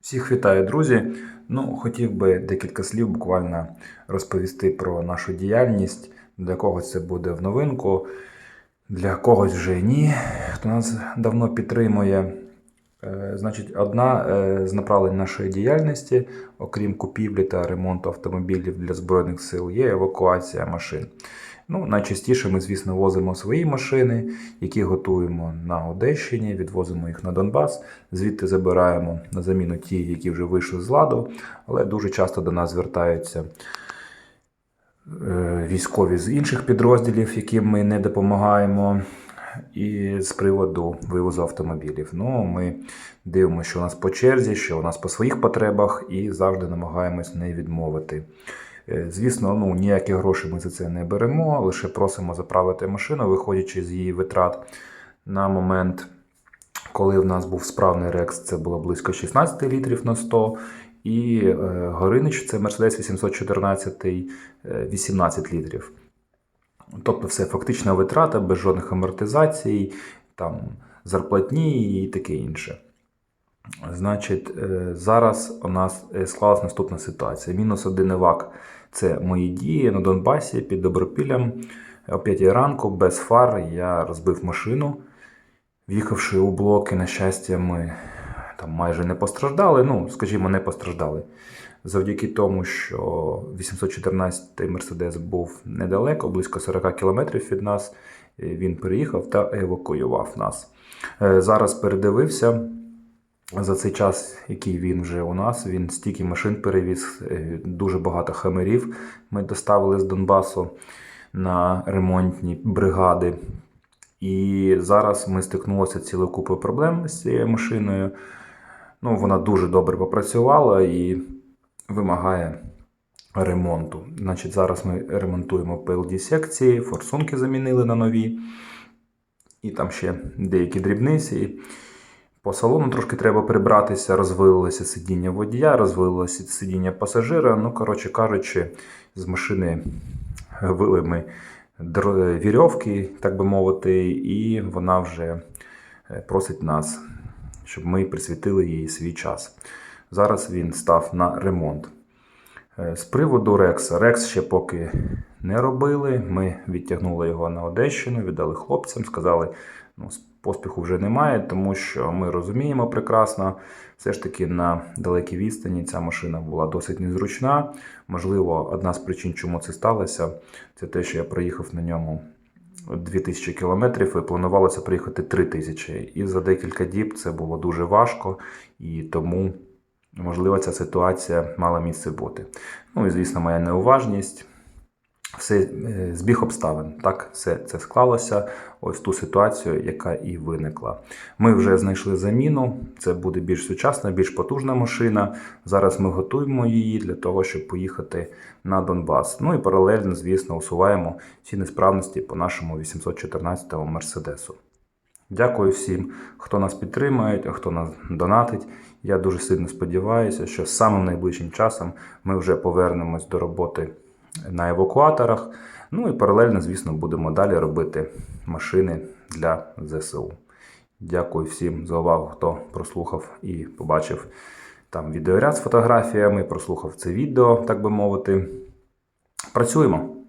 Всіх вітаю, друзі. Ну, хотів би декілька слів буквально розповісти про нашу діяльність. Для когось це буде в новинку, для когось вже ні. Хто нас давно підтримує. Е, Значить, одна е, з направлень нашої діяльності, окрім купівлі та ремонту автомобілів для Збройних сил, є евакуація машин. Ну, найчастіше ми, звісно, возимо свої машини, які готуємо на Одещині, відвозимо їх на Донбас, звідти забираємо на заміну ті, які вже вийшли з ладу, але дуже часто до нас звертаються е, військові з інших підрозділів, яким ми не допомагаємо. І з приводу вивозу автомобілів. Ну, ми дивимося, що у нас по черзі, що у нас по своїх потребах, і завжди намагаємось не відмовити. Е, Звісно, ну, ніяких грошей ми за це не беремо, лише просимо заправити машину, виходячи з її витрат. На момент, коли в нас був справний рекс, це було близько 16 літрів на 100. І е, Горинич, це Mercedes 814, е, 18 літрів. Тобто все фактична витрата без жодних амортизацій, там, зарплатні і таке інше. Значить, е, зараз у нас е, склалась наступна ситуація. Мінус один евак це мої дії на Донбасі під Добропіллям. О 5 ранку без фар я розбив машину. В'їхавши у блоки, на щастя, ми там майже не постраждали. Ну, скажімо, не постраждали. Завдяки тому, що 814-й Мерседес був недалеко, близько 40 кілометрів від нас. е, Він переїхав та евакуював нас. Е, Зараз передивився. За цей час, який він вже у нас, він стільки машин перевіз, е, дуже багато хамерів ми доставили з Донбасу на ремонтні бригади. І зараз ми стикнулися цілою купою проблем з цією машиною. Ну, вона дуже добре попрацювала і вимагає ремонту. Значить, зараз ми ремонтуємо PLD секції, форсунки замінили на нові, і там ще деякі дрібниці. По салону трошки треба прибратися, розвилилося сидіння водія, розвилилося сидіння пасажира. Ну, коротше кажучи, з машини вили ми вірьовки, так би мовити, і вона вже е, просить нас, щоб ми присвятили їй свій час. Зараз він став на ремонт. Е, З приводу Рекса. Рекс ще поки не робили. Ми відтягнули його на Одещину, віддали хлопцям, сказали, ну, поспіху вже немає, тому що ми розуміємо прекрасно, все ж таки на далекій відстані ця машина була досить незручна. Можливо, одна з причин, чому це сталося, це те, що я проїхав на ньому 2000 кілометрів і планувалося приїхати 3000. І за декілька діб це було дуже важко, і тому, можливо, ця ситуація мала місце бути. Ну і, звісно, моя неуважність. Все е, збіг обставин. Так, все це склалося. Ось ту ситуацію, яка і виникла. Ми вже знайшли заміну. Це буде більш сучасна, більш потужна машина. Зараз ми готуємо її для того, щоб поїхати на Донбас. Ну і паралельно, звісно, усуваємо всі несправності по нашому 814-му Мерседесу. Дякую всім, хто нас підтримує, хто нас донатить. Я дуже сильно сподіваюся, що самим найближчим часом ми вже повернемось до роботи на евакуаторах. Ну і паралельно, звісно, будемо далі робити машини для ЗСУ. Дякую всім за увагу, хто прослухав і побачив там відеоряд з фотографіями, прослухав це відео, так би мовити. Працюємо.